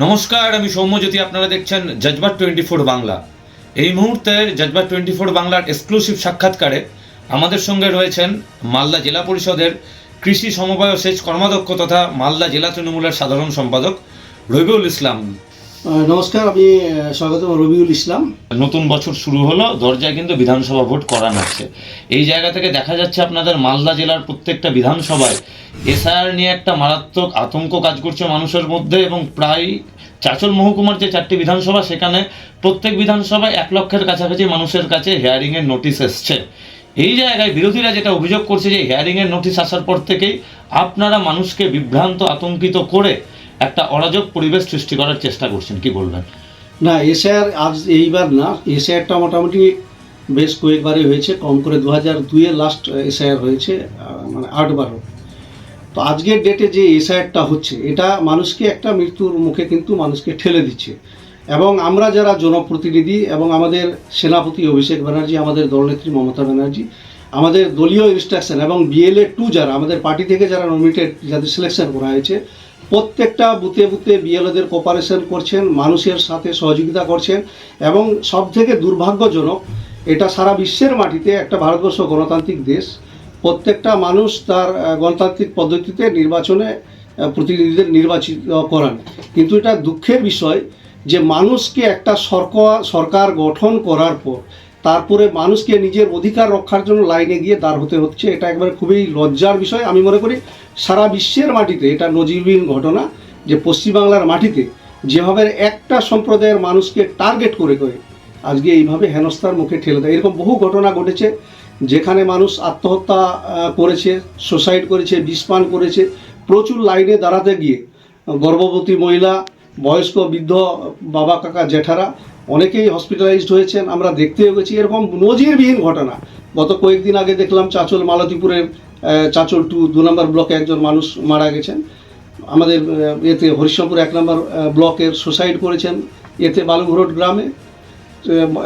নমস্কার, আমি সৌম্যজ্যোতি আপনারা দেখছেন জজবার টোয়েন্টি ফোর বাংলা। এই মুহূর্তে জজবার টোয়েন্টি ফোর বাংলার এক্সক্লুসিভ সাক্ষাৎকারে আমাদের সঙ্গে রয়েছেন মালদা জেলা পরিষদের কৃষি সমবায় সেচ কর্মাধ্যক্ষ তথা মালদা জেলা তৃণমূলের সাধারণ সম্পাদক রবিউল ইসলাম। নমস্কার, আমি স্বাগত রবিউল ইসলাম। নতুন বছর শুরু হলো, দরজায় কিন্তু বিধানসভা ভোট করানো হচ্ছে। এই জায়গা থেকে দেখা যাচ্ছে আপনাদের মালদা জেলার প্রত্যেকটা বিধানসভায় এসআর নিয়ে একটা মারাত্মক আতঙ্ক কাজ করছে মানুষের মধ্যে এবং প্রায় চাচল মহকুমার যে চারটি বিধানসভা, সেখানে প্রত্যেক বিধানসভায় এক লক্ষের কাছাকাছি মানুষের কাছে হেয়ারিংয়ের নোটিশ এসছে। এই জায়গায় বিরোধীরা যেটা অভিযোগ করছে যে হেয়ারিংয়ের নোটিশ আসার পর থেকেই আপনারা মানুষকে বিভ্রান্ত, আতঙ্কিত করে একটা অরাজক পরিবেশ সৃষ্টি করার চেষ্টা করছেন, কি বলবেন? না এসআর আজ এইবার না এসআরটা মোটামুটি বেশ কয়েকবারই হয়েছে, কম করে দু হাজার দুইয়ে লাস্ট এসআইআর হয়েছে মানে আটবারও। তো আজকের ডেটে যে এসআইআরটা হচ্ছে, এটা মানুষকে একটা মৃত্যুর মুখে কিন্তু মানুষকে ঠেলে দিচ্ছে। এবং আমরা যারা জনপ্রতিনিধি এবং আমাদের সেনাপতি অভিষেক ব্যানার্জি, আমাদের দলনেত্রী মমতা ব্যানার্জি, আমাদের দলীয় ইনস্ট্রাকশন এবং বিএলএ টু যারা, আমাদের পার্টি থেকে যারা নমিনেটেড যাদের সিলেকশন করা হয়েছে প্রত্যেকটা বুথে বুথে বিএলওদের কোপারেশন করছেন, মানুষের সাথে সহযোগিতা করছেন এবং সব থেকে দুর্ভাগ্যজনক, এটা সারা বিশ্বের মাটিতে একটা ভারতবর্ষ গণতান্ত্রিক দেশ। প্রত্যেকটা মানুষ তার গণতান্ত্রিক পদ্ধতিতে নির্বাচনে প্রতিনিধিদের নির্বাচিত করান। কিন্তু এটা দুঃখের বিষয় যে মানুষকে একটা সরকার সরকার গঠন করার পর তারপরে মানুষকে নিজের অধিকার রক্ষার জন্য লাইনে গিয়ে দাঁড় হতে হচ্ছে। এটা একবারে খুবই লজ্জার বিষয়। আমি মনে করি সারা বিশ্বের মাটিতে এটা নজিরবিহীন ঘটনা যে পশ্চিমবাংলার মাটিতে যেভাবে একটা সম্প্রদায়ের মানুষকে টার্গেট করে করে আজকে এইভাবে হেনস্থার মুখে ঠেলে দেয়। এরকম বহু ঘটনা ঘটেছে যেখানে মানুষ আত্মহত্যা করেছে সুসাইড করেছে, বিষপান করেছে, প্রচুর লাইনে দাঁড়াতে গিয়ে গর্ভবতী মহিলা, বয়স্ক বৃদ্ধ বাবা, কাকা জেঠারা অনেকেই হসপিটালাইজড হয়েছেন আমরা দেখতে গেছি এরকম নজিরবিহীন ঘটনা। গত কয়েকদিন আগে দেখলাম চাচল মালতীপুরের আহ, চাচল টু দু নম্বর ব্লকে একজন মানুষ মারা গেছেন। আমাদের এতে হরিশ্চন্দ্র এক নম্বর ব্লকের সুসাইড করেছেন। এতে বালুঘরট গ্রামে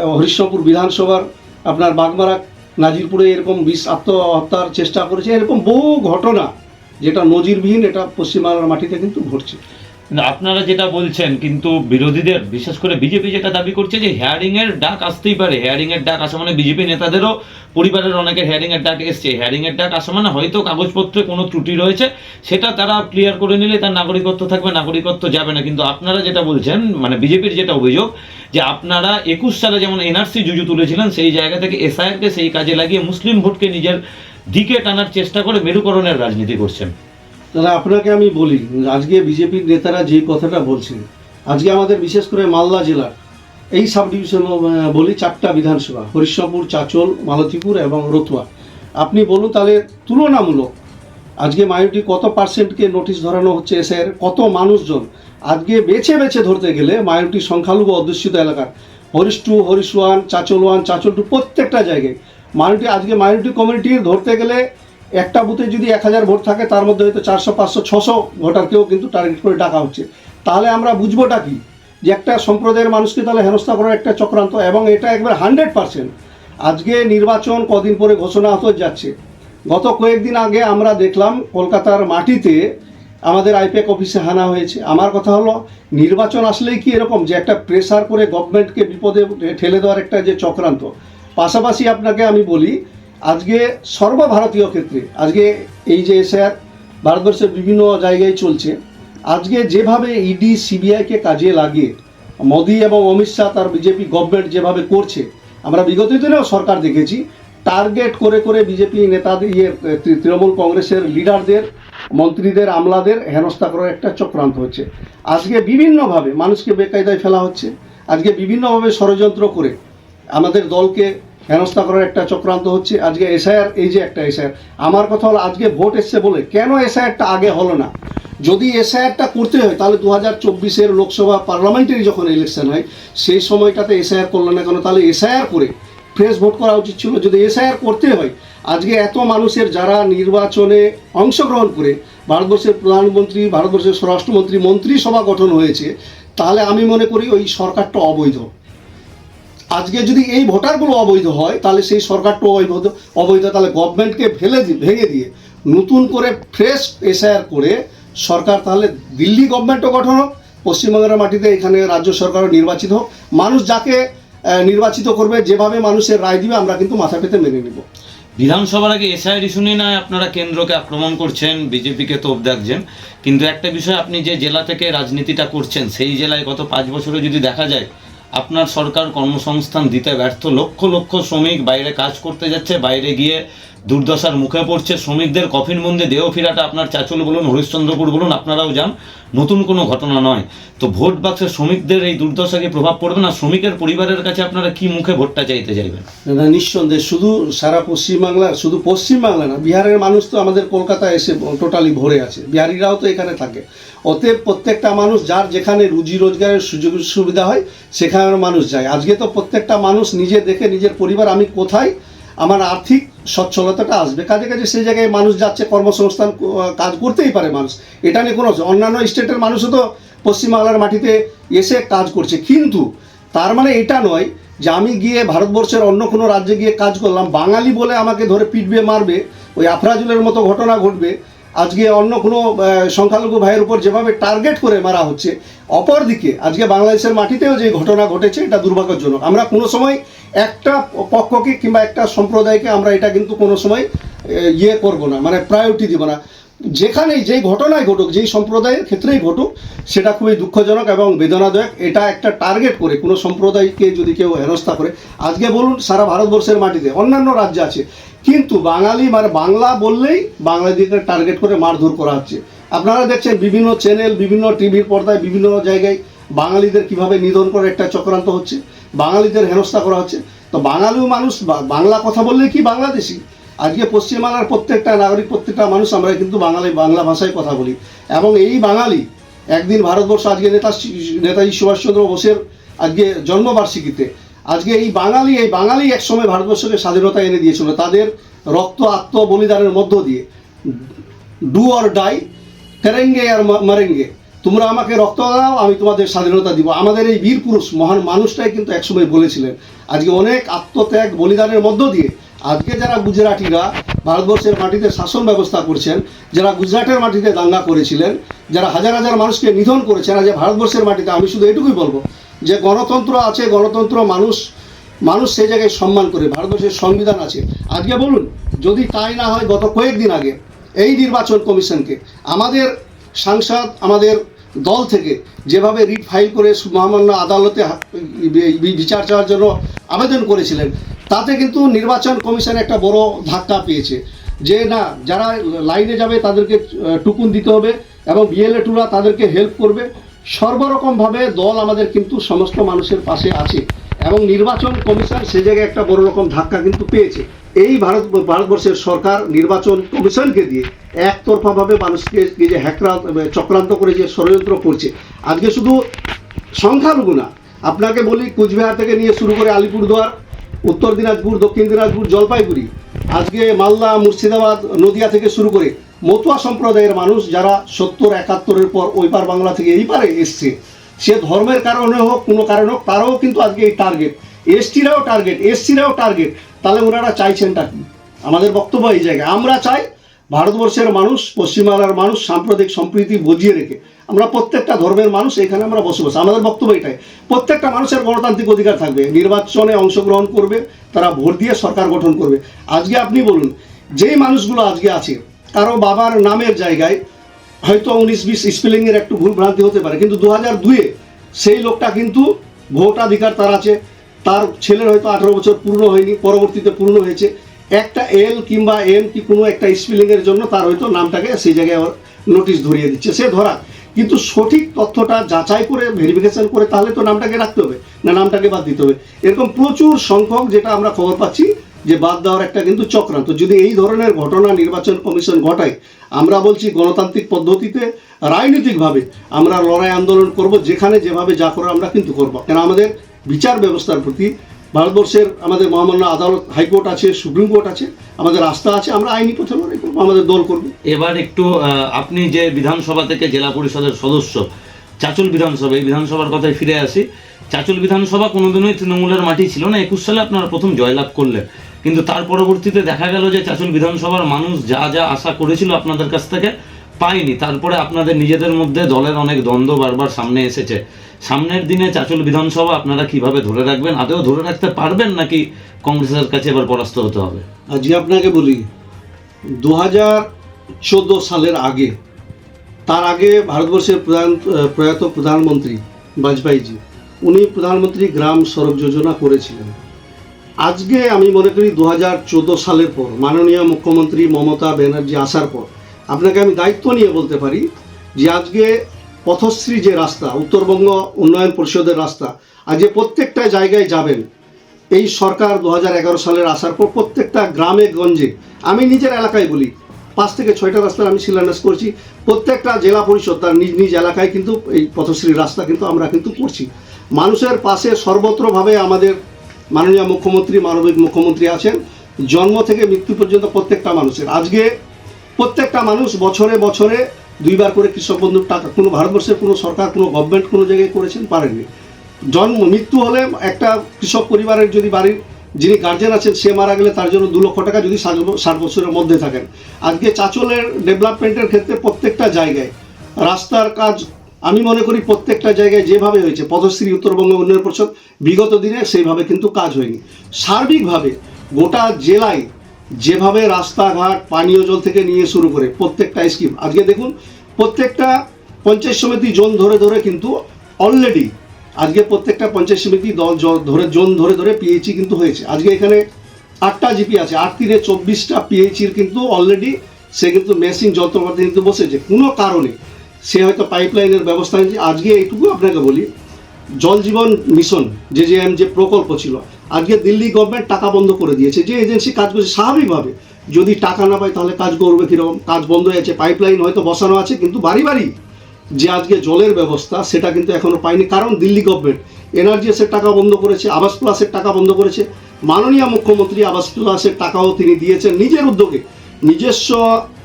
আহ, বিধানসভার আপনার বাগমারা নাজিরপুরে এরকম বিষ আত্মহত্যার চেষ্টা করেছে। এরকম বহু ঘটনা যেটা নজিরবিহীন এটা পশ্চিমবাংলার মাটিতে কিন্তু ঘটছে। আপনারা যেটা বলছেন, কিন্তু বিরোধীদের, বিশেষ করে বিজেপি যেটা দাবি করছে যে হেয়ারিং এর ডাক আসতেই পারে হেয়ারিং এর ডাক আসা মানে বিজেপি নেতাদেরও, পরিবারের অনেকের হেয়ারিং এর ডাক এসছে হেয়ারিং এর ডাক আসা মানে হয়তো কাগজপত্রে কোনো ত্রুটি রয়েছে, সেটা তারা ক্লিয়ার করে নিলে তার নাগরিকত্ব থাকবে, নাগরিকত্ব যাবে না। কিন্তু আপনারা যেটা বলছেন মানে বিজেপির যেটা অভিযোগ, যে আপনারা একুশ সালে যেমন এনআরসি জুজু তুলেছিলেন, সেই জায়গা থেকে এসআইআরকে সেই কাজে লাগিয়ে মুসলিম ভোটকে নিজের দিকে টানার চেষ্টা করে মেরুকরণের রাজনীতি করছেন। দাদা, আপনাকে আমি বলি, আজকে বিজেপির নেতারা যে কথাটা বলছেন, আজকে আমাদের বিশেষ করে মালদা জেলার, এই সাব ডিভিশন বলি চারটা বিধানসভা হরিশ্চরপুর চাচল, মালতীপুর এবং রতুয়া। আপনি বলুন তাহলে তুলনামূলক, আজকে মাইনরিটি কত পার্সেন্টকে নোটিশ ধরানো হচ্ছে এসের কত মানুষজন, আজকে বেছে বেছে ধরতে গেলে মাইনরিটি সংখ্যালঘু অধ্যুষিত এলাকার Harish two Harish one Chanchal one Chanchal two প্রত্যেকটা জায়গায় মাইনরিটি আজকে মাইনরিটি কমিউনিটির ধরতে গেলে একটা বুথে যদি এক হাজার ভোট থাকে, তার মধ্যে হয়তো চারশো, পাঁচশো, ছশো ভোটারকেও কিন্তু টার্গেট করে ডাকা হচ্ছে। তাহলে আমরা বুঝবোটা কি? যে একটা সম্প্রদায়ের মানুষকে তাহলে হেনস্থা করার একটা চক্রান্ত এবং এটা একবার হান্ড্রেড পার্সেন্ট। আজকে নির্বাচন কদিন পরে ঘোষণা হতে যাচ্ছে। গত কয়েকদিন আগে আমরা দেখলাম কলকাতার মাটিতে আমাদের আইপ্যাক অফিসে হানা হয়েছে। আমার কথা হলো, নির্বাচন আসলেই কি এরকম যে একটা প্রেসার করে গভর্নমেন্টকে বিপদে ঠেলে দেওয়ার একটা যে চক্রান্ত? পাশাপাশি আপনাকে আমি বলি আজকে সর্বভারতীয় ক্ষেত্রে, আজকে এই যে স্যার ভারতবর্ষের বিভিন্ন জায়গায় চলছে, আজকে যেভাবে ইডি সিবিআইকে কাজে লাগিয়ে মোদি এবং অমিত শাহ তার বিজেপি গভর্নমেন্ট যেভাবে করছে, আমরা বিগত দিনেও সরকার দেখেছি টার্গেট করে করে বিজেপি নেতাদের ইয়ে তৃণমূল কংগ্রেসের লিডারদের মন্ত্রীদের, আমলাদের হেনস্থা করার একটা চক্রান্ত হচ্ছে। আজকে বিভিন্নভাবে মানুষকে বেকায়দায় ফেলা হচ্ছে, আজকে বিভিন্নভাবে ষড়যন্ত্র করে আমাদের দলকে হেনস্থা করার একটা চক্রান্ত হচ্ছে। আজকে এসআইআর, এই যে একটা এসআইআর। আমার কথা হলো, আজকে ভোট এসছে বলে কেন এসআইআরটা আগে হলো না? যদি এসআইআরটা করতে হয়, তাহলে দু হাজার চব্বিশের লোকসভা পার্লামেন্টারি যখন ইলেকশন হয়, সেই সময়টাতে এসআইআর করল না কেন? তাহলে এসআইআর করে ফ্রেশ ভোট করা উচিত ছিল। যদি এসআইআর করতে হয়, আজকে এত মানুষের যারা নির্বাচনে অংশগ্রহণ করে, ভারতবর্ষের প্রধানমন্ত্রী, ভারতবর্ষের স্বরাষ্ট্রমন্ত্রী, মন্ত্রিসভা গঠন হয়েছে, তাহলে আমি মনে করি ওই সরকারটা অবৈধ। আজকে যদি এই ভোটারগুলো অবৈধ হয়, তাহলে সেই সরকারটা অবৈধ অবৈধ, তাহলে গভর্নমেন্টকে ফেলে ভেঙে দিয়ে নতুন করে ফ্রেশ এসআইআর করে সরকার তাহলে দিল্লি গভর্নমেন্টও গঠন হোক, পশ্চিমবঙ্গের মাটিতে এখানে রাজ্য সরকারও নির্বাচিত হোক। মানুষ যাকে নির্বাচিত করবে, যেভাবে মানুষের রায় দিবে, আমরা কিন্তু মাথা পেতে মেনে নিব। বিধানসভার আগে এসআইআর ইস্যু নিয়ে নয় আপনারা কেন্দ্রকে আক্রমণ করছেন বিজেপিকে তোপ দেখছেন কিন্তু একটা বিষয়, আপনি যে জেলা থেকে রাজনীতিটা করছেন, সেই জেলায় গত পাঁচ বছরে যদি দেখা যায় আপনার সরকার কর্মসংস্থান দিতে ব্যর্থ। লক্ষ লক্ষ শ্রমিক বাইরে কাজ করতে যাচ্ছে বাইরে গিয়ে দুর্দশার মুখে পড়ছে। শ্রমিকদের কফিন বন্দে দেহ ফিরাটা আপনার চাচল বলুন, হরিশ্চন্দ্রপুর বলুন, আপনারাও যান। নতুন কোনো ঘটনা নয়। তো ভোট বাক্সে শ্রমিকদের এই দুর্দশাকে প্রভাব পড়বে না? শ্রমিকের পরিবারের কাছে আপনারা কি মুখে ভোটটা চাইতে চাইবেন? না নিঃসন্দেহে শুধু সারা পশ্চিমবাংলা শুধু পশ্চিমবাংলা না, বিহারের মানুষ তো আমাদের কলকাতায় এসে টোটালি ভরে আছে। বিহারিরাও তো এখানে থাকে। অতএব প্রত্যেকটা মানুষ যার যেখানে রুজি রোজগারের সুযোগ সুবিধা হয় সেখানে মানুষ যায়। আজকে তো প্রত্যেকটা মানুষ নিজে দেখে নিজের পরিবার, আমি কোথায় আমার আর্থিক সচ্ছলতাটা আসবে। কাজে কাজে সেই জায়গায় মানুষ যাচ্ছে, কর্মসংস্থান কাজ করতেই পারে মানুষ। এটা নিয়ে কোনো অন্যান্য স্টেটের মানুষও তো পশ্চিমবাংলার মাটিতে এসে কাজ করছে। কিন্তু তার মানে এটা নয় যে আমি গিয়ে ভারতবর্ষের অন্য কোনো রাজ্যে গিয়ে কাজ করলাম। বাঙালি বলে আমাকে ধরে পিটবে, মারবে, ওই আফরাজুলের মতো ঘটনা ঘটবে। আজকে অন্য কোনো সংখ্যালঘু ভাইয়ের উপর যেভাবে টার্গেট করে মারা হচ্ছে, অপরদিকে আজকে বাংলাদেশের মাটিতেও যে ঘটনা ঘটেছে, এটা দুর্ভাগ্যজনক। আমরা কোনো সময় একটা পক্ষকে কিংবা একটা সম্প্রদায়কে আমরা এটা কিন্তু কোনো সময় ইয়ে করব না মানে প্রায়োরিটি দিব না। যেখানেই যেই ঘটনায় ঘটুক, যেই সম্প্রদায়ের ক্ষেত্রেই ঘটুক, সেটা খুবই দুঃখজনক এবং বেদনাদায়ক। এটা একটা টার্গেট করে কোনো সম্প্রদায়কে যদি কেউ হেনস্থা করে। আজকে বলুন, সারা ভারতবর্ষের মাটিতে অন্যান্য রাজ্য আছে। কিন্তু বাঙালি মানে বাংলা বললেই বাঙালিদেরকে টার্গেট করে মারধর করা হচ্ছে। আপনারা দেখছেন বিভিন্ন চ্যানেল, বিভিন্ন টিভির পর্দায়, বিভিন্ন জায়গায় বাঙালিদের কীভাবে নিধন করে একটা চক্রান্ত হচ্ছে, বাঙালিদের হেনস্থা করা হচ্ছে। তো বাঙালিও মানুষ বাংলা কথা বললেই কি বাংলাদেশি? আজকে পশ্চিমবাংলার প্রত্যেকটা নাগরিক, প্রত্যেকটা মানুষ আমরা কিন্তু বাঙালি, বাংলা ভাষায় কথা বলি। এবং এই বাঙালি, একদিন ভারতবর্ষ, আজকে নেতা নেতাজি সুভাষচন্দ্র বোসের আজকে জন্মবার্ষিকীতে, আজকে এই বাঙালি এই বাঙালি একসময় ভারতবর্ষকে স্বাধীনতা এনে দিয়েছিল। তাদের রক্ত আত্ম বলিদানের মধ্য দিয়ে, ডু অর ডাই, তেরেঙ্গে আর মারেঙ্গে, তোমরা আমাকে রক্ত দাও, আমি তোমাদের স্বাধীনতা দিব। আমাদের এই বীর পুরুষ, মহান মানুষটাই কিন্তু একসময় বলেছিলেন, আজকে অনেক আত্মত্যাগ, বলিদানের মধ্য দিয়ে আজকে যারা গুজরাটিরা ভারতবর্ষের মাটিতে শাসন ব্যবস্থা করছেন, যারা গুজরাটের মাটিতে দাঙ্গা করেছিলেন, যারা হাজার হাজার মানুষকে নিধন করেছেন আজ ভারতবর্ষের মাটিতে, আমি শুধু এটুকুই বলব যে গণতন্ত্র আছে, গণতন্ত্র মানুষ মানুষ সেই জায়গায় সম্মান করে, ভারতবর্ষের সংবিধান আছে। আজকে বলুন, যদি তাই না হয় গত কয়েকদিন আগে এই নির্বাচন কমিশনকে, আমাদের সাংসদ, আমাদের দল থেকে যেভাবে রিট ফাইল করে মহামান্য আদালতে বিচার চাওয়ার জন্য আবেদন করেছিলেন তাতে কিন্তু নির্বাচন কমিশন একটা বড় ধাক্কা পেয়েছে। যে না, যারা লাইনে যাবে তাদেরকে টুকুন দিতে হবে এবং বিএলএ টুরা তাদেরকে হেল্প করবে। সর্বরকমভাবে দল আমাদের কিন্তু সমস্ত মানুষের পাশে আছে এবং নির্বাচন কমিশন সে জায়গায় একটা বড় রকম ধাক্কা কিন্তু পেয়েছে। এই ভারত, ভারতবর্ষের সরকার নির্বাচন কমিশনকে দিয়ে একতরফাভাবে মানুষকে যে হ্যাকরা চক্রান্ত করে যে ষড়যন্ত্র করছে। আজকে শুধু সংখ্যালঘু না, আপনাকে বলি কুচবিহার থেকে নিয়ে শুরু করে আলিপুরদুয়ার উত্তর দিনাজপুর, দক্ষিণ দিনাজপুর, জলপাইগুড়ি, আজকে মালদা, মুর্শিদাবাদ, নদিয়া থেকে শুরু করে মতুয়া সম্প্রদায়ের মানুষ যারা সত্তর, একাত্তরের পর ওই পার বাংলা থেকে এই পারে এসছে, সে ধর্মের কারণে হোক, কোনো কারণে হোক, তারাও কিন্তু আজকে এই টার্গেট এসটিরাও টার্গেট এসসিরাও টার্গেট তাহলে ওনারা চাইছেনটা কি? আমাদের বক্তব্য এই জায়গায়। আমরা চাই ভারতবর্ষের মানুষ, পশ্চিমবাংলার মানুষ সাম্প্রদায়িক সম্প্রীতি বজিয়ে রেখে আমরা প্রত্যেকটা ধর্মের মানুষ এখানে আমরা বসবাস, আমাদের বক্তব্য এটাই। প্রত্যেকটা মানুষের গণতান্ত্রিক অধিকার থাকবে। নির্বাচনে অংশগ্রহণ করবে, তারা ভোট দিয়ে সরকার গঠন করবে। আজকে আপনি বলুন, যেই মানুষগুলো আজকে আছে, কারও বাবার নামের জায়গায় হয়তো উনিশ বিশ স্পেলিংয়ের একটু ভুল ভ্রান্তি হতে পারে, কিন্তু দু হাজার দুয়ে সেই লোকটা কিন্তু ভোটাধিকার তার আছে। তার ছেলের হয়তো আঠারো বছর পূর্ণ হয়নি, পরবর্তীতে পূর্ণ হয়েছে। একটা এল কিংবা এম কি কোনো একটা স্পেলিংয়ের জন্য তার হয়তো নামটাকে সেই জায়গায় নোটিশ ধরিয়ে দিচ্ছে। সে ধরা কিন্তু সঠিক তথ্যটা যাচাই করে ভেরিফিকেশন করে তাহলে তো নামটাকে রাখতে হবে, না নামটাকে বাদ দিতে হবে। এরকম প্রচুর সংখ্যক যেটা আমরা খবর পাচ্ছি যে বাদ দেওয়ার একটা কিন্তু চক্রান্ত। যদি এই ধরনের ঘটনা নির্বাচন কমিশন ঘটায়, আমরা বলছি গণতান্ত্রিক পদ্ধতিতে রাজনৈতিকভাবে আমরা লড়াই আন্দোলন করব, যেখানে যেভাবে যা করে আমরা কিন্তু করব। কেন আমাদের বিচার ব্যবস্থার প্রতি ভারতবর্ষের আমাদের মহামান্য আদালত, হাইকোর্ট আছে, সুপ্রিম কোর্ট আছে, আমাদের আস্থা আছে, আমরা আইনি পথে লড়াই করব, আমাদের দল করবে। এবার একটু আপনি যে বিধানসভা থেকে জেলা পরিষদের সদস্য, চাচল বিধানসভা, এই বিধানসভার কথায় ফিরে আসি। চাচল বিধানসভা কোনোদিনই তৃণমূলের মাটি ছিল না। একুশ সালে আপনারা প্রথম জয়লাভ করলেন। কিন্তু তার পরবর্তীতে দেখা গেল যে চাচল বিধানসভার মানুষ যা যা আশা করেছিল আপনাদের কাছ থেকে পায়নি। তারপরে আপনাদের নিজেদের মধ্যে দলের অনেক দ্বন্দ্ব বারবার সামনে এসেছে। সামনের দিনে চাচল বিধানসভা আপনারা কীভাবে ধরে রাখবেন? আদৌ ধরে রাখতে পারবেন নাকি কংগ্রেসের কাছে এবার পরাস্ত হতে হবে? আজকে আপনাকে বলি দু হাজার চোদ্দ সালের আগে, তার আগে ভারতবর্ষের প্রধান, প্রয়াত প্রধানমন্ত্রী বাজপেয়ীজি, উনি প্রধানমন্ত্রী গ্রাম সড়ক যোজনা করেছিলেন। আজকে আমি মনে করি দু হাজার চোদ্দ সালের পর, মাননীয় মুখ্যমন্ত্রী মমতা ব্যানার্জি আসার পর, আপনাকে আমি দায়িত্ব নিয়ে বলতে পারি যে আজকে পথশ্রী যে রাস্তা, উত্তরবঙ্গ উন্নয়ন পরিষদের রাস্তা আজকে প্রত্যেকটা জায়গায় যাবেন, এই সরকার দু হাজার এগারো সালের আসার পর প্রত্যেকটা গ্রামে, গঞ্জে, আমি নিজের এলাকায় বলি, পাঁচ থেকে ছয়টা রাস্তার আমি শিলান্যাস করছি, প্রত্যেকটা জেলা পরিষদ তার নিজ নিজ এলাকায় কিন্তু এই পথশ্রী রাস্তা কিন্তু আমরা কিন্তু করছি। মানুষের পাশে সর্বত্রভাবে আমাদের মাননীয় মুখ্যমন্ত্রী, মানবিক মুখ্যমন্ত্রী আছেন, জন্ম থেকে মৃত্যু পর্যন্ত প্রত্যেকটা মানুষের। আজকে প্রত্যেকটা মানুষ বছরে বছরে দুইবার করে কৃষক বন্ধুর টাকা কোনো ভারতবর্ষের কোনো সরকার, কোনো গভর্নমেন্ট কোনো জায়গায় করেছেন পারেননি। জন্ম, মৃত্যু হলে একটা কৃষক পরিবারের যদি বাড়ির যিনি গার্জেন আছেন, সে মারা গেলে তার জন্য দু লক্ষ টাকা যদি ষাট বছরের মধ্যে থাকেন। আজকে চাচলের ডেভেলপমেন্টের ক্ষেত্রে প্রত্যেকটা জায়গায় রাস্তার কাজ আমি মনে করি প্রত্যেকটা জায়গায় যেভাবে হয়েছে পদশ্রী উত্তরবঙ্গ উন্নয়ন পরিষদ বিগত দিনে সেইভাবে কিন্তু কাজ হয়নি। সার্বিকভাবে গোটা জেলায় যেভাবে রাস্তাঘাট, পানীয় জল থেকে নিয়ে শুরু করে প্রত্যেকটা স্কিম আজকে দেখুন, প্রত্যেকটা পঞ্চায়েত সমিতি জোন ধরে ধরে কিন্তু অলরেডি আজকে প্রত্যেকটা পঞ্চায়েত সমিতি দল ধরে জোন ধরে ধরে পিএইচি কিন্তু হয়েছে। আজকে এখানে আটটা জিপি আছে, আট তিনে চব্বিশটা পিএইচির কিন্তু অলরেডি সে কিন্তু মেশিন যন্ত্রপাতি কিন্তু বসেছে। কোনো কারণে সে হয়তো পাইপলাইনের ব্যবস্থা নিয়েছে আজকে এইটুকু আপনাকে বলি, জল জীবন মিশন যে যে এম যে প্রকল্প ছিল আজকে দিল্লি গভর্নমেন্ট টাকা বন্ধ করে দিয়েছে। যে এজেন্সি কাজ করছে, স্বাভাবিকভাবে। যদি টাকা না পায়, তাহলে কাজ করবে কীরকম? কাজ বন্ধ হয়ে আছে পাইপলাইন হয়তো বসানো আছে, কিন্তু বাড়ি বাড়ি যে আজকে জলের ব্যবস্থা, সেটা কিন্তু এখনও পায়নি। কারণ দিল্লি গভর্নমেন্ট এনার্জিএসের টাকা বন্ধ করেছে, আবাস প্লাসের টাকা বন্ধ করেছে। মাননীয় মুখ্যমন্ত্রী আবাস প্লাসের টাকাও তিনি দিয়েছেন নিজের উদ্যোগে। নিজস্ব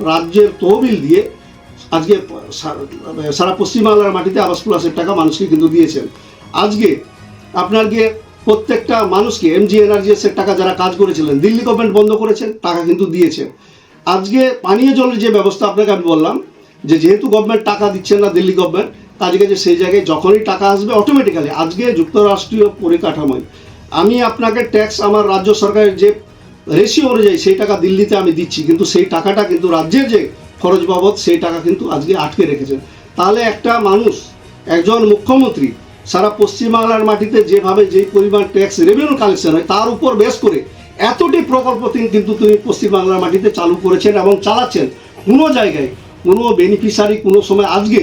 রাজ্যের তহবিল দিয়ে আজকে সারা পশ্চিমবাংলার মাটিতে আবাস প্লাসের টাকা মানুষকে কিন্তু দিয়েছেন। আজকে আপনার গিয়ে প্রত্যেকটা মানুষকে এমজি এনার্জিএসের টাকা যারা কাজ করেছিলেন, দিল্লি গভর্নমেন্ট বন্ধ করেছেন টাকা কিন্তু দিয়েছেন আজকে পানীয় জলের যে ব্যবস্থা আপনাকে আমি বললাম, যে যেহেতু গভর্নমেন্ট টাকা দিচ্ছেন না দিল্লি গভর্নমেন্ট আজকে যে সেই জায়গায় যখনই টাকা আসবে অটোমেটিক্যালি আজকে যুক্তরাষ্ট্রীয় পরিকাঠামোয় আমি আপনাকে ট্যাক্স আমার রাজ্য সরকারের যে রেশিও অনুযায়ী সেই টাকা দিল্লিতে আমি দিচ্ছি, কিন্তু সেই টাকাটা কিন্তু রাজ্যের যে খরচ বাবদ, সেই টাকা কিন্তু আজকে আটকে রেখেছে তাহলে একটা মানুষ, একজন মুখ্যমন্ত্রী সারা পশ্চিমবাংলার মাটিতে যেভাবে যেই পরিমাণ ট্যাক্স রেভিনিউ কালেকশন হয়, তার উপর বেশ করে এতটি প্রকল্প তিনি কিন্তু তিনি পশ্চিমবাংলার মাটিতে চালু করেছেন এবং চালাচ্ছেন। কোনো জায়গায় কোনো বেনিফিশিয়ারি কোনো সময় আজকে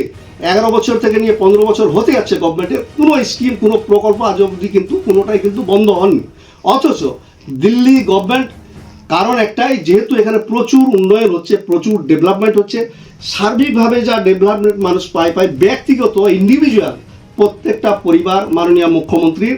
এগারো বছর থেকে নিয়ে পনেরো বছর হতে যাচ্ছে গভর্নমেন্টের কোনো স্কিম কোনো প্রকল্প আজ অবধি কিন্তু কোনোটাই কিন্তু বন্ধ হয়নি। অথচ দিল্লি গভর্নমেন্ট কারণ একটাই, যেহেতু এখানে প্রচুর উন্নয়ন হচ্ছে, প্রচুর ডেভেলপমেন্ট হচ্ছে, সার্বিকভাবে যা ডেভেলপমেন্ট মানুষ পায় পায় ব্যক্তিগত ইন্ডিভিজুয়াল প্রত্যেকটা পরিবার মাননীয় মুখ্যমন্ত্রীর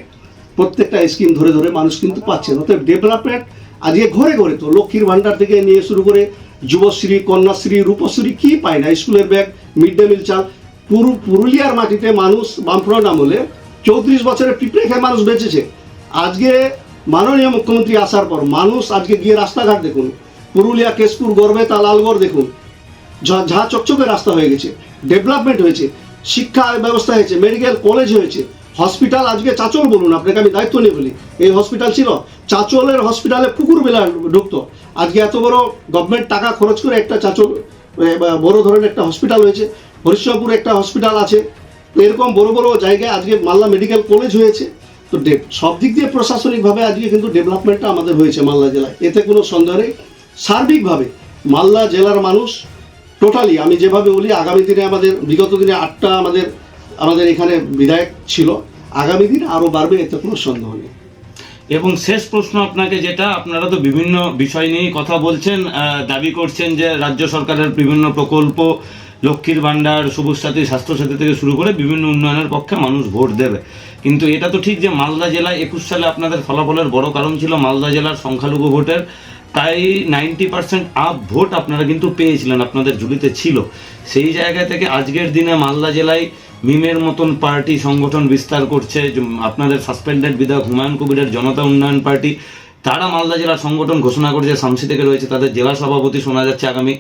প্রত্যেকটা স্কিম ধরে ধরে মানুষ কিন্তু পাচ্ছেন অতএব ডেভেলপমেন্ট আজকে ঘরে ঘরে তো লক্ষ্মীর ভাণ্ডার থেকে নিয়ে শুরু করে যুবশ্রী, কন্যাশ্রী, রূপশ্রী কি পায় না? স্কুলের ব্যাগ, মিড ডে মিল চাল, পুরু পুরুলিয়ার মাটিতে মানুষ বামফ্রন্ট আমলে চৌত্রিশ বছরের পিঁপড়ে খেয়ে মানুষ বেঁচেছে। আজকে মাননীয় মুখ্যমন্ত্রী আসার পর মানুষ আজকে গিয়ে রাস্তাঘাট দেখুন। পুরুলিয়া, কেশপুর, গড়বেতা, লালগড় দেখুন। ঝা চকচকে রাস্তা হয়ে গেছে। ডেভেলপমেন্ট হয়েছে। শিক্ষা ব্যবস্থা হয়েছে মেডিকেল কলেজ হয়েছে। হসপিটাল আজকে চাচল বলুন, আপনাকে আমি দায়িত্ব নিয়ে বলি। এই হসপিটাল ছিল, চাচলের হসপিটালে পুকুর বেলা ঢুকতো। আজকে এত বড় গভর্নমেন্ট টাকা খরচ করে একটা চাচল বড় ধরনের একটা হসপিটাল হয়েছে। হরিশ্চরপুর একটা হসপিটাল আছে। এরকম বড় বড় জায়গায় আজকে মালদা মেডিকেল কলেজ হয়েছে। তো সব দিক দিয়ে প্রশাসনিকভাবে আজকে কিন্তু ডেভেলপমেন্টটা আমাদের হয়েছে মালদা জেলায়। এতে কোনো সন্দেহ নেই। সার্বিকভাবে মালদা জেলার মানুষ টোটালি আমি যেভাবে বলি, আগামী দিনে আমাদের, বিগত দিনে আটটা আমাদের আমাদের এখানে বিধায়ক ছিল। আগামী দিনে আরও বাড়বে, এতে কোনো সন্দেহ নেই। এবং শেষ প্রশ্ন আপনাকে যেটা, আপনারা তো বিভিন্ন বিষয় নিয়েই কথা বলছেন দাবি করছেন যে রাজ্য সরকারের বিভিন্ন প্রকল্প, লক্ষ্মীর ভাণ্ডার, সবুজ সাথী স্বাস্থ্যসাথী থেকে শুরু করে বিভিন্ন উন্নয়নের পক্ষে মানুষ ভোট দেবে। কিন্তু এটা তো ঠিক যে মালদা জেলায় একুশ সালে আপনাদের ফলাফলের বড় কারণ ছিল মালদা জেলার সংখ্যালঘু ভোটের তাই নাইনটি পার্সেন্ট আপ ভোট আপনারা কিন্তু পেয়েছিলেন, আপনাদের ঝুলিতে ছিল। সেই জায়গা থেকে আজকের দিনে মালদা জেলায় মিমের মতন পার্টি সংগঠন বিস্তার করছে আপনাদের সাসপেন্ডেড বিধায়ক হুমায়ুন কবিরের জনতা উন্নয়ন পার্টি। তারা মালদা জেলার সংগঠন ঘোষণা করেছে, শামসি থেকে রয়েছে তাদের জেলা সভাপতি, শোনা যাচ্ছে আগামী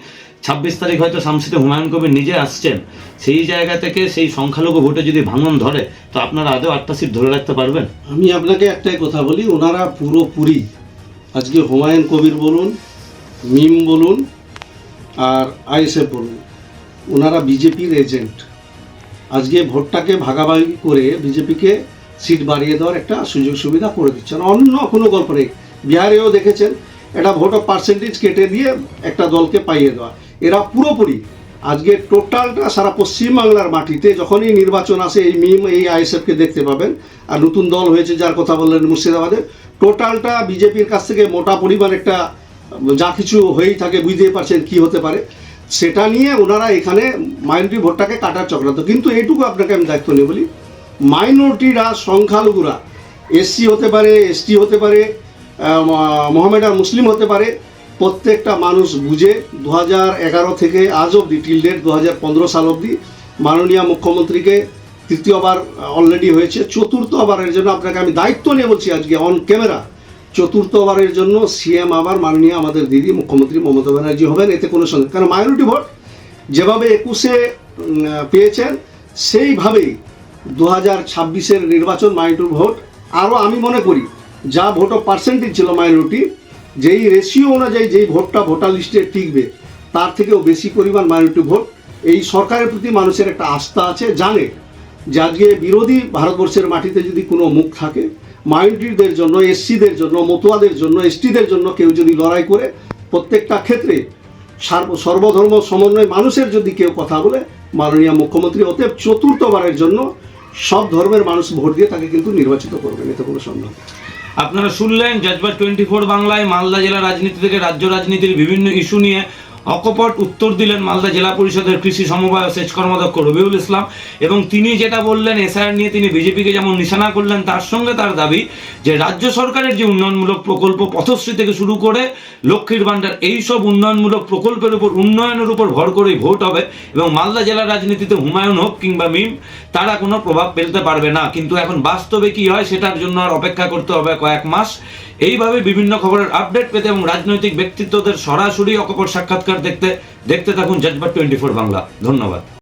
ছাব্বিশ তারিখ হয়তো শামসিতে হুমায়ুন কবির নিজে আসছেন। সেই জায়গা থেকে সেই সংখ্যালঘু ভোটে যদি ভাঙন ধরে, তো আপনারা আদৌ আটটা সিট ধরে রাখতে পারবেন? আমি আপনাকে একটাই কথা বলি, ওনারা পুরোপুরি আজকে হুমায়ুন কবির বলুন, মিম বলুন আর আইএসএফ বলুন, ওনারা বিজেপির এজেন্ট। আজকে ভোটটাকে ভাগাভাগি করে বিজেপিকে সিট বাড়িয়ে দেওয়ার একটা সুযোগ সুবিধা করে দিচ্ছেন। অন্য কোনো গল্প নেই। বিহারেও দেখেছেন, এটা ভোট অফ পার্সেন্টেজ কেটে দিয়ে একটা দলকে পাইয়ে দেওয়া। এরা পুরোপুরি, আজকে টোটালটা সারা পশ্চিমবাংলার মাটিতে যখনই নির্বাচন আসে, এই মিম, এই আইএসএফকে দেখতে পাবেন। আর নতুন দল হয়েছে যার কথা বললেন মুর্শিদাবাদে টোটালটা বিজেপির কাছ থেকে মোটা পরিমাণ একটা, যা কিছু হয়েই থাকে বুঝতেই পারছেন কি হতে পারে। সেটা নিয়ে ওনারা এখানে মাইনরিটি ভোটটাকে কাটার চক্রান্ত। কিন্তু এইটুকু আপনাকে আমি দায়িত্ব নিয়ে বলি মাইনরিটিরা সংখ্যালঘুরা এসসি হতে পারে এসটি হতে পারে মোহামেডান মুসলিম হতে পারে, প্রত্যেকটা মানুষ বুঝে দু থেকে আজ অবধি টিল ডেট দু হাজার পনেরো সাল অবধি মাননীয় মুখ্যমন্ত্রীকে তৃতীয়বার অলরেডি হয়েছে। চতুর্থবারের জন্য আপনাকে আমি দায়িত্ব নিয়ে বলছি আজকে অন ক্যামেরা চতুর্থবারের জন্য সিএম আবার মাননীয় আমাদের দিদি মুখ্যমন্ত্রী মমতা ব্যানার্জি হবেন, এতে কোনো সন্দেহ কারণ মাইনরিটি ভোট যেভাবে একুশে পেয়েছেন, সেইভাবেই দু হাজার ছাব্বিশের নির্বাচন মাইনরিটি ভোট আরও আমি মনে করি, যা ভোট পার্সেন্টেজ ছিল মাইনরিটি যেই রেশিও অনুযায়ী যেই ভোটটা ভোটার লিস্টে টিকবে, তার থেকেও বেশি পরিমাণ মাইনরিটি ভোট এই সরকারের প্রতি মানুষের একটা আস্থা আছে, জানে যে আজকে বিরোধী ভারতবর্ষের মাটিতে যদি কোনো মুখ থাকে, মাইনরিটিদের জন্য, এসসিদের জন্য, মতুয়াদের জন্য, এসটিদের জন্য কেউ যদি লড়াই করে, প্রত্যেকটা ক্ষেত্রে সার্ব- সর্বধর্ম সমন্বয় মানুষের যদি কেউ কথা বলে, মাননীয় মুখ্যমন্ত্রী অতএব চতুর্থবারের জন্য সব ধর্মের মানুষ ভোট দিয়ে তাকে কিন্তু নির্বাচিত করবেন, এতে কোনো সন্দেহ আপনারা শুনলেন, জজবার টোয়েন্টি ফোর বাংলায় মালদা জেলা রাজনীতি থেকে রাজ্য রাজনীতির বিভিন্ন ইস্যু নিয়ে অকপট উত্তর দিলেন মালদা জেলা পরিষদের কৃষি সমবায় সেচ কর্মাধ্যক্ষ রবিউল ইসলাম এবং তিনি যেটা বললেন, এসআইআর নিয়ে তিনি বিজেপিকে যেমন নিশানা করলেন, তার সঙ্গে তার দাবি যে রাজ্য সরকারের যে উন্নয়নমূলক প্রকল্প পথশ্রী থেকে শুরু করে লক্ষ্মীর ভাণ্ডার, এইসব উন্নয়নমূলক প্রকল্পের উপর উন্নয়নের উপর ভর করেই ভোট হবে এবং মালদা জেলার রাজনীতিতে হুমায়ুন হোক কিংবা মিম, তারা কোনো প্রভাব ফেলতে পারবে না। কিন্তু এখন বাস্তবে কি হয়, সেটার জন্য আর অপেক্ষা করতে হবে কয়েক মাস। এইভাবে বিভিন্ন খবরের আপডেট পেতে এবং রাজনৈতিক ব্যক্তিত্বদের সরাসরি অকপর সাক্ষাৎকার দেখতে দেখতে থাকুন জাজবার টোয়েন্টি ফোর বাংলা। ধন্যবাদ।